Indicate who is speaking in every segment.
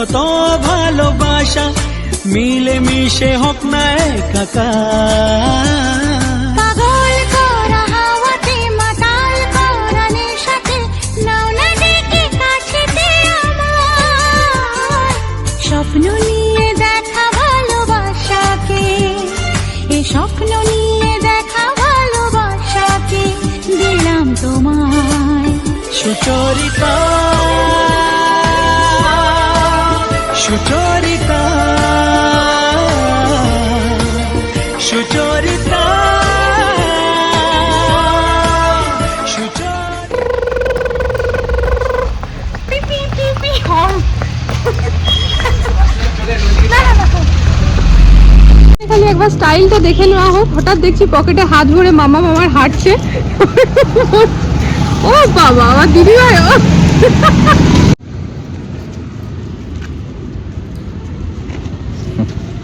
Speaker 1: যত
Speaker 2: ভালোবাসা মিলে মিশে হোক না একাকার
Speaker 1: স্বপ্ন নিয়ে দেখা ভালোবাসাকে এ স্বপ্ন নিয়ে দেখা ভালোবাসাকে দিলাম তোমায়।
Speaker 2: সুচরিতা সুচরিতা সুচরিতা
Speaker 3: খালি একবার স্টাইলটা দেখে নেওয়া হোক, হঠাৎ দেখছি পকেটে হাত ভরে মামা মামার হাঁটছে। ও বাবা, আমার দিদি ভাই ও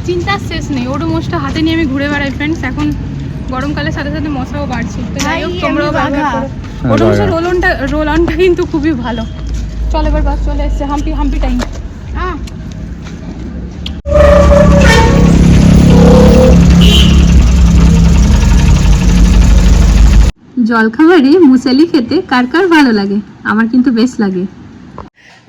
Speaker 3: চিন্তার শেষ নেই। ওর মোষটা হাতে নিয়ে আমি ঘুরে বেড়াই ফ্রেন্ডস এখন গরমকালের সাথে সাথে মশাও বাড়ছে। তো যাই হোক তোমরাও ওর মোষের রোল অনটা রোল অনটা কিন্তু খুবই ভালো। চল এবার বাস চলে এসছে হাম্পি হাম্পি টাইম জলখাবারে মুসালি খেতে কার কার ভালো লাগে? আমার কিন্তু বেশ লাগে।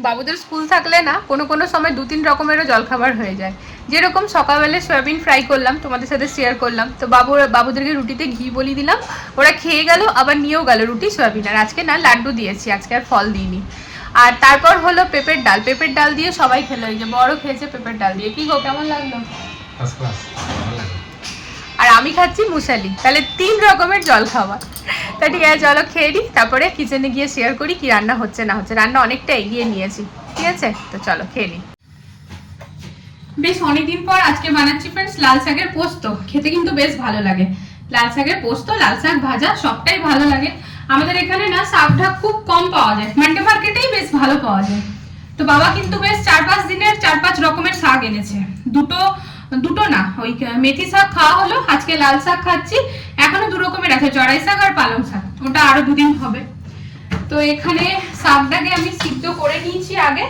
Speaker 3: বাবুদের স্কুল থাকলে না কোনো কোনো সময় দু তিন রকমেরও জলখাবার হয়ে যায়। যেরকম সকালবেলা সয়াবিন ফ্রাই করলাম তোমাদের সাথে শেয়ার করলাম। তো বাবু বাবুদেরকে রুটিতে ঘি বলি দিলাম ওরা খেয়ে গেল আবার নিয়েও গেল রুটি সয়াবিন। আর আজকে না লাড্ডু দিয়েছি আজকে আর ফল দিইনি। আর তারপর হলো পেঁপের ডাল। পেঁপের ডাল দিয়ে সবাই খেলো এই যে বড় খেয়েছে পেঁপের ডাল দিয়ে। কি গো কেমন লাগল? আর আমি খাচ্ছি মুসালি তাহলে তিন রকমের জল খাবার তা ঠিক আছে চলো, খেয়ে নিই তারপরে কিচেনে গিয়ে শেয়ার করি কি রান্না হচ্ছে, না হচ্ছে। রান্না অনেকটা এগিয়ে নিয়েছি, ঠিক আছে? তো চলো, খেয়ে নিই বেশ অনেকদিন পর আজকে বানাচ্ছি ফ্রেন্ডস লাল শাকের পোস্ত। খেতে কিন্তু বেশ ভালো লাগে। লাল শাকের পোস্ত, লাল শাক ভাজা, সবটাই ভালো লাগে। আমাদের এখানে না শাকটা খুব কম পাওয়া যায়। মান্ডে মার্কেটেই বেশ ভালো পাওয়া যায়। তো বাবা কিন্তু বেশ চার পাঁচ দিনের, চার পাঁচ রকমের শাক এনেছে। দুটো দুটো না, ওই মেথি শাক খাওয়া হলো, আজকে লাল শাক খাচ্ছি, এখনও দু রকমের আছে চড়াই শাক আর পালং শাক, ওটা আরও দুদিন হবে। তো এখানে শাকটাকে আমি সিদ্ধ করে নিয়েছি আগে,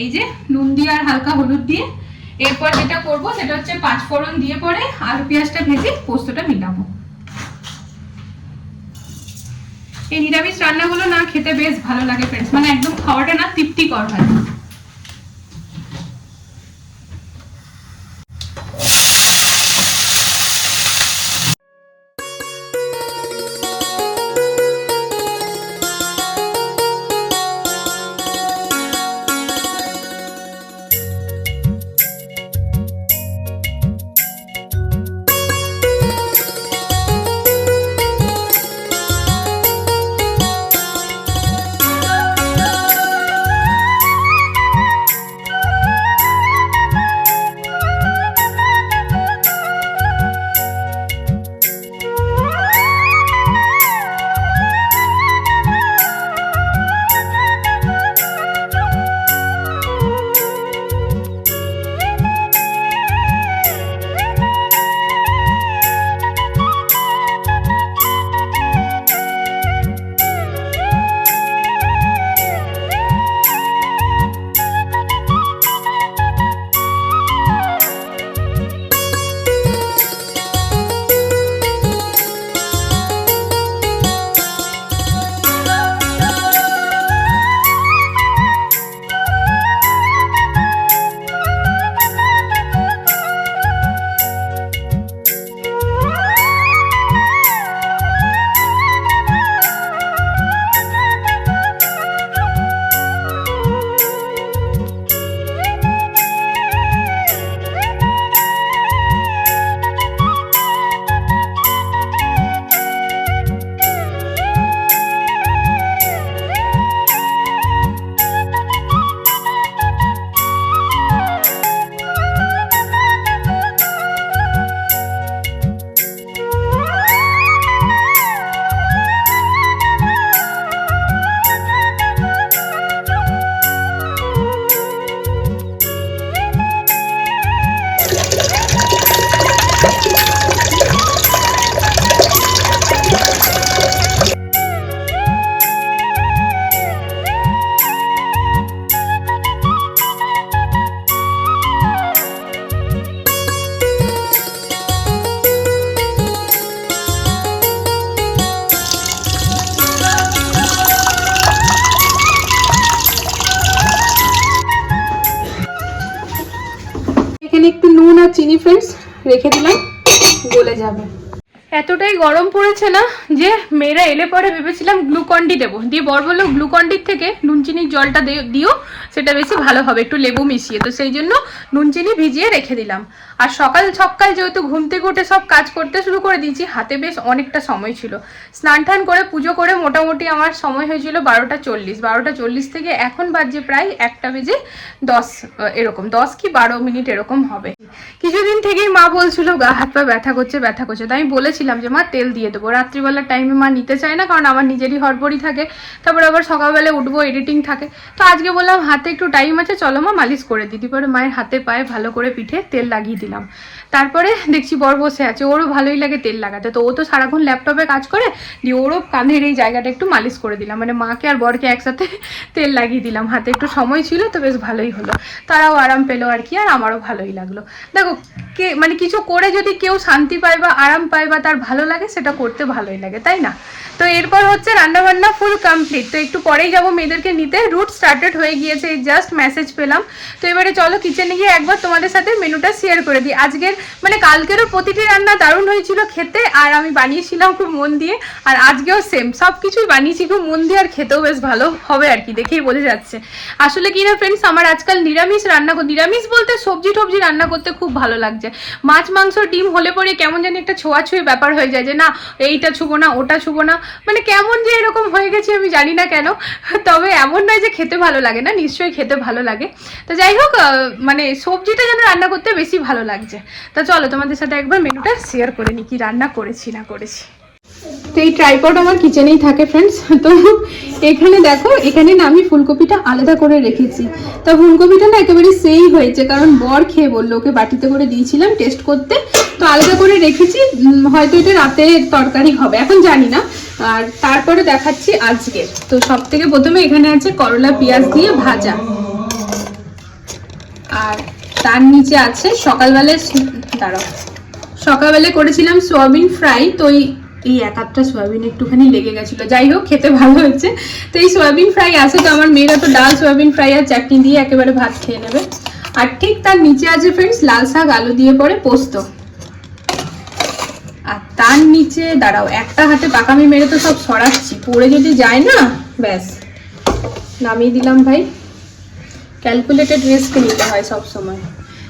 Speaker 3: এই যে নুন দিয়ে আর হালকা হলুদ দিয়ে, এরপর যেটা করব সেটা হচ্ছে পাঁচ ফোড়ন দিয়ে পরে আলু পেঁয়াজটা ভেজে পোস্তটা মিলাবো। এই নিরামিষ রান্নাগুলো না খেতে বেশ ভালো লাগে ফ্রেন্ডস মানে একদম খাওয়াটা না তৃপ্তিকর হয়। এখানে একটু নুন আর চিনি ফ্রেন্ডস রেখে দিলাম গলে যাবে। এতটাই গরম পড়েছে না যে মেয়েরা এলে পরে ভেবেছিলাম গ্লুকন্ডি দেবো। দিয়ে বর বলল গ্লুকন্ডির থেকে নুন চিনির জলটা দিও, সেটা বেশি ভালো হবে, একটু লেবু মিশিয়ে। তো সেই জন্য নুন চিনি ভিজিয়ে রেখে দিলাম। আর সকাল সকাল যেহেতু ঘুম থেকে সব কাজ করতে শুরু করে দিয়েছি, হাতে বেশ অনেকটা সময় ছিল। স্নান টান করে পুজো করে মোটামুটি আমার সময় হয়েছিল বারোটা চল্লিশ। বারোটা চল্লিশ থেকে এখন বাজে প্রায় একটা বেজে দশ এরকম। দশ কি বারো মিনিট এরকম হবে। কিছুদিন থেকেই মা বলছিল, গা হাত পা ব্যথা করছে ব্যথা করছে। তাই আমি বলেছিলাম যে, মা, তেল দিয়ে দেবো। রাত্রিবেলার টাইমে মা নিতে চায় না, কারণ আমার নিজেরই হড়বড়ি থাকে। তারপর আবার সকালবেলা উঠবো এডিটিং থাকে। তো আজকে বললাম, হাতে একটু টাইম আছে, চলো মা, মালিশ করে দিই। পরে মায়ের হাতে পায়ে ভালো করে পিঠে তেল লাগিয়ে দিলাম। তারপরে দেখছি বর বসে আছে, ওরও ভালোই লাগে তেল লাগাতে। তো ও তো সারাক্ষণ ল্যাপটপে কাজ করে, দিয়ে ওরও কাঁধের এই জায়গাটা একটু মালিশ করে দিলাম। মানে মাকে আর বরকে একসাথে তেল লাগিয়ে দিলাম, হাতে একটু সময় ছিল তো বেশ ভালোই হলো। তারাও আরাম পেল আর কি, আর আমারও ভালোই লাগল। দেখো, কে মানে কিছু করে যদি কেউ শান্তি পায় বা আরাম পায় বা তার ভালো লাগে, সেটা করতে ভালোই লাগে, তাই না? তো এরপর হচ্ছে রান্না বান্না ফুল কমপ্লিট তো একটু পরেই যাব মেয়েদেরকে নিতে। রুট স্টার্টেড হয়ে গিয়েছে জাস্ট মেসেজ পেলাম। তো এবারে চলো কিচেনে গিয়ে একবার তোমাদের সাথে মেনুটা শেয়ার করে দিই। আজকের মানে কালকেরও প্রতিটি রান্না দারুণ হয়েছিল খেতে, আর আমি বানিয়েছিলাম খুব মন দিয়ে, আর আজকেও সেম সব কিছুই বানিয়েছি, খুব মন দিয়ে, আর খেতেও বেশ ভালো হবে আর কি, দেখেই বোঝা যাচ্ছে। আসলে কি না ফ্রেন্ডস আমার আজকাল নিরামিষ রান্না নিরামিষ বলতে সবজি টবজি রান্না করতে খুব ভালো লাগছে। মাছ, মাংস, ডিম হলে পরে কেমন জানি একটা ছোঁয়াছুঁই ব্যাপার হয়ে যায় যে, না, এইটা ছুবো না, ওটা ছুবো না। মানে কেমন যে এরকম হয়ে গেছে আমি জানি না কেন, তবে এমন নয় যে খেতে ভালো লাগে না, নিশ্চয়ই খেতে ভালো লাগে। তো যাই হোক মানে সবজিটা যেন রান্না করতে বেশি ভালো লাগছে। তো চলো তোমাদের সাথে একবার মেনুটা শেয়ার করে নিই, কি রান্না করেছি না করেছি। তো এই ট্রাইপড আমার কিচেনেই থাকে ফ্রেন্ডস তো এখানে দেখো, এখানে না আমি ফুলকপিটা আলাদা করে রেখেছি। তো ফুলকপিটা না একেবারে সেই হয়েছে, কারণ বর খেয়ে বলল, ওকে বাটিতে করে দিয়েছিলাম টেস্ট করতে। তো আলাদা করে রেখেছি হয়তো এটা রাতে তরকারি হবে, এখন জানি না। আর তারপরে দেখাচ্ছি আজকে। তো সব থেকে প্রথমে এখানে আছে করলা পেঁয়াজ দিয়ে ভাজা। আর তার নিচে আছে সকালবেলায় দাঁড়াও। সকালবেলা করেছিলাম সোয়াবিন ফ্রাই, তো এই এই এক আধটা সোয়াবিন একটুখানি লেগে গেছিল। যাই হোক, খেতে ভালো হয়েছে। তো এই সোয়াবিন ফ্রাই আছে, তো আমার মেয়েরা তো ডাল, সোয়াবিন ফ্রাই আর চাটনি দিয়ে একেবারে ভাত খেয়ে নেবে। আর ঠিক তার নিচে আছে ফ্রেন্ডস লাল শাক, আলু দিয়ে পরে পোস্ত। আর তার নিচে, দাঁড়াও, একটা হাতে পাকামি মেরে তো সব সরাচ্ছি। পড়ে যদি যায় না, ব্যাস। নামিয়ে দিলাম ভাই। ক্যালকুলেটেড রিস্ক নিতে হয় সব সময়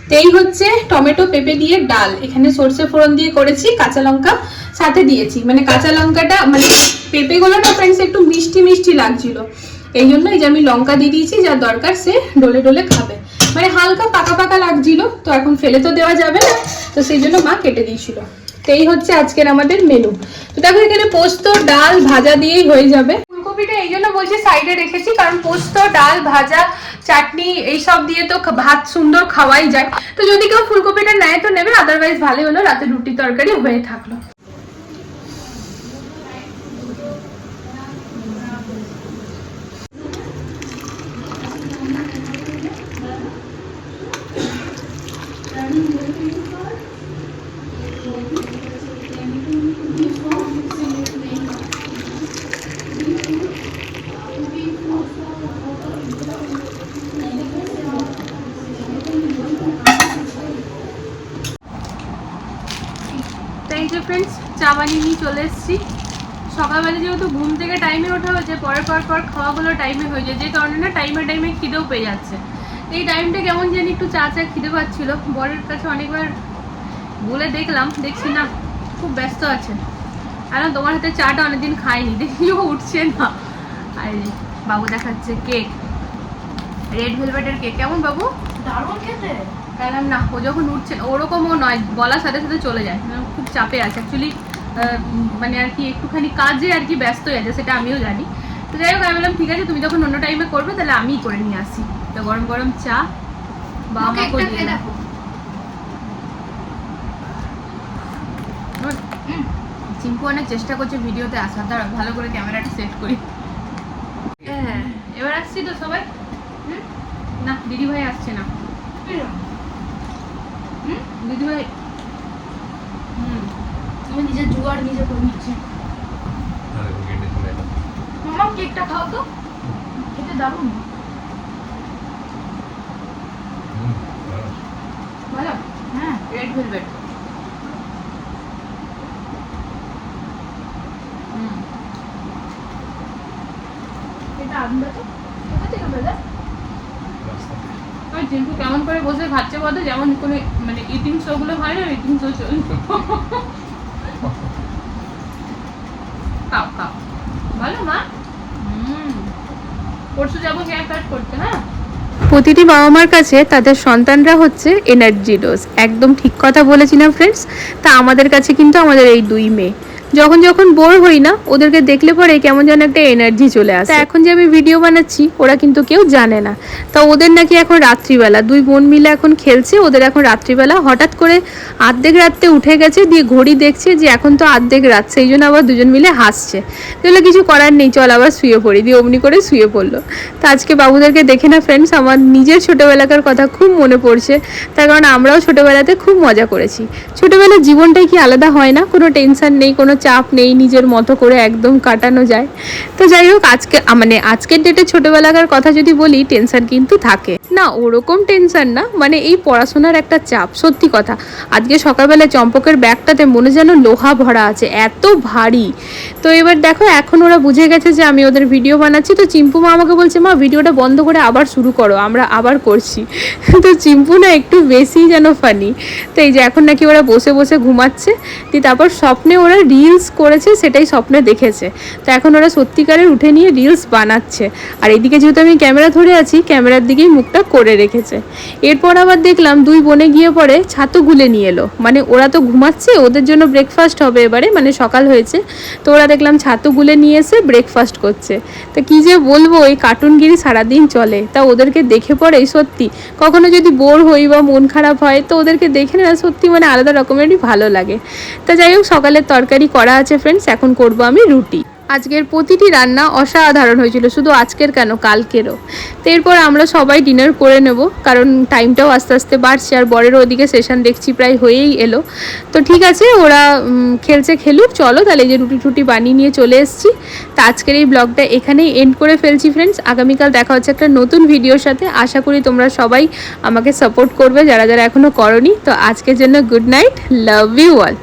Speaker 3: তো এই হচ্ছে টমেটো পেঁপে দিয়ে ডাল। এখানে সর্ষে ফোড়ন দিয়ে করেছি, কাঁচা লঙ্কা সাথে দিয়েছি। মানে কাঁচা লঙ্কাটা মানে পেঁপেগুলো না ফ্রেন্ডস একটু মিষ্টি মিষ্টি লাগছিল। এই জন্য এই যে আমি লঙ্কা দিয়ে দিয়েছি, যা দরকার সে ডলে ডলে খাবে। মানে হালকা পাকা পাকা লাগছিল, তো এখন ফেলে তো দেওয়া যাবে না, তো সেই জন্য মা কেটে দিয়েছিল। তো এই হচ্ছে আজকের আমাদের মেনু তো দেখো এখানে পোস্ত, ডাল, ভাজা দিয়েই হয়ে যাবে। ফুলকপিটা এই জন্য বলছি সাইডে রেখেছি, কারণ পোস্ত, ডাল, ভাজা চাটনি এইসব দিয়ে তো ভাত সুন্দর খাওয়াই যায়। তো যদি কেউ ফুলকপিটা নেয় তো নেবে আদারওয়াইজ ভালোই হলো, রাতে রুটি তরকারি হয়ে থাকল তো এই যে ফ্রেন্ডস চা বানিয়ে নিয়ে চলে এসেছি। সকালবেলা যেহেতু ঘুম থেকে টাইমে ওঠা হয়েছে পরে পর পর খাওয়াগুলো টাইমে হয়ে যায় যে কারণে না টাইমে টাইমে খিদেও পেয়ে যাচ্ছে। এই টাইমটা কেমন জানি একটু চা চা খিদে পাচ্ছিলো। বরের কাছে অনেকবার বলে দেখলাম দেখছি না খুব ব্যস্ত আছে। আর তোমার হাতে চাটা অনেকদিন খাইনি দেখি ও উঠছে না। আর বাবু দেখাচ্ছে কেক রেড ভেলভেটের কেক কেমন বাবু?
Speaker 1: দারুণ খেতে।
Speaker 3: গেলাম না ও যখন উঠছে ওরকমও নয় বলার সাথে সাথে চলে যায়। মানে খুব চাপে আছে অ্যাকচুয়ালি মানে আর কি একটুখানি কাজে আর কি ব্যস্ত হয়ে আছে সেটা আমিও জানি। তো যাই হোক আমি বললাম ঠিক আছে তুমি যখন অন্য টাইমে করবে তাহলে আমিই করে নিয়ে আসি। তো গরম গরম চা বা আমাকেও দিয়ে। হুম, চিম্পু অনেক চেষ্টা করছে ভিডিওতে আসার দ্বারা ভালো করে ক্যামেরাটা সেট করি। হ্যাঁ। এবার আসছি তো সবাই? না দিদি ভাই আসছে না। দিদি ভাই
Speaker 1: তুমি নিজে নিজে করে নিচ্ছে। মামা কেকটা খাও তো। খেতে হ্যাঁ, এটা
Speaker 3: আর কেমন করে বসে খাচ্ছে বলতো? যেমন কোনো মানে ইটিং শোগুলো হয় না ইটিং শো চলতো। খাও খাও। মা? পরশু যাব হেয়ার কাট করতে হ্যাঁ? প্রতিটি বাবা মার কাছে তাদের সন্তানরা হচ্ছে এনার্জি ডোজ একদম ঠিক কথা বলেছি না ফ্রেন্ডস তা আমাদের কাছে কিন্তু আমাদের এই দুই মেয়ে। যখন যখন বোর হই না ওদেরকে দেখলে পরে কেমন যেন একটা এনার্জি চলে আসে। এখন যে আমি ভিডিও বানাচ্ছি ওরা কিন্তু কেউ জানে না। তা ওদের নাকি এখন রাত্রিবেলা দুই বোন মিলে এখন খেলছে ওদের এখন রাত্রিবেলা। হঠাৎ করে আর্ধেক রাত্রে উঠে গেছে দিয়ে ঘড়ি দেখছে যে এখন তো আর্ধেক রাত সেই জন্য আবার দুজন মিলে হাসছে। তাহলে কিছু করার নেই চল আবার শুয়ে পড়ি দিয়ে অমনি করে শুয়ে পড়ল। তা আজকে বাবুদেরকে দেখে না ফ্রেন্ডস আমার নিজের ছোটোবেলাকার কথা খুব মনে পড়ছে। তার কারণ আমরাও ছোটোবেলাতে খুব মজা করেছি। ছোটোবেলার জীবনটাই কি আলাদা হয় না? কোনো টেনশন নেই কোনো চাপ নেই, নিজের মতো করে একদম কাটানো যায়। তো যাই হোক, আজকে মানে আজকের ডেটে ছোটোবেলাকার কথা যদি বলি টেনশন কিন্তু থাকে। না, ওরকম টেনশন না মানে এই পড়াশোনার একটা চাপ, সত্যি কথা। আজকে সকালবেলা চম্পকের ব্যাগটাতে মনে যেন লোহা ভরা আছে, এত ভারী। তো এবার দেখো, এখন ওরা বুঝে গেছে যে আমি ওদের ভিডিও বানাচ্ছি। তো চিম্পু মা আমাকে বলছে, মা ভিডিওটা বন্ধ করে আবার শুরু করো, আমরা আবার করছি। তো চিম্পু না একটু বেশি যেন ফানি তো এই যে এখন নাকি ওরা বসে বসে ঘুমাচ্ছে, দিয়ে তারপর স্বপ্নে ওরা রিলস করেছে, সেটাই স্বপ্নে দেখেছে। তো এখন ওরা সত্যিকারের উঠে নিয়ে রিলস বানাচ্ছে। আর এদিকে যেহেতু আমি ক্যামেরা ধরে আছি ক্যামেরার দিকেই মুখটা করে রেখেছে। এরপর আবার দেখলাম দুই বোনে গিয়ে পরে ছাতু গুলে নিয়ে এলো। মানে ওরা তো ঘুমাচ্ছে, ওদের জন্য ব্রেকফাস্ট হবে এবারে মানে সকাল হয়েছে। তো ওরা দেখলাম ছাতু গুলে নিয়ে এসে ব্রেকফাস্ট করছে। তা কি যে বলব, এই কার্টুনগিরি সারাদিন চলে। তা ওদেরকে দেখে পড়েই সত্যি। কখনো যদি বোর হই বা মন খারাপ হয়, তো ওদেরকে দেখে না সত্যি মানে আলাদা রকমেরই ভালো লাগে। তা যাই হোক, সকালের তরকারি করা আছে ফ্রেন্ডস এখন করব আমি রুটি। আজকের প্রতিটি রান্না অসাধারণ হয়েছিল, শুধু আজকের কেন, কালকেরও। তো এরপর আমরা সবাই ডিনার করে নেব, কারণ টাইমটাও আস্তে আস্তে বাড়ছে, আর বরের ওদিকে সেশন দেখছি প্রায় হয়েই এলো। তো ঠিক আছে, ওরা খেলছে খেলুক, চলো তাহলে যে রুটি টুটি বানিয়ে নিয়ে চলে এসেছি। তো আজকের এই ব্লগটা এখানেই এন্ড করে ফেলছি ফ্রেন্ডস আগামীকাল দেখা হচ্ছে একটা নতুন ভিডিওর সাথে। আশা করি তোমরা সবাই আমাকে সাপোর্ট করবে, যারা যারা এখনও করনি। তো আজকের জন্য good night love you all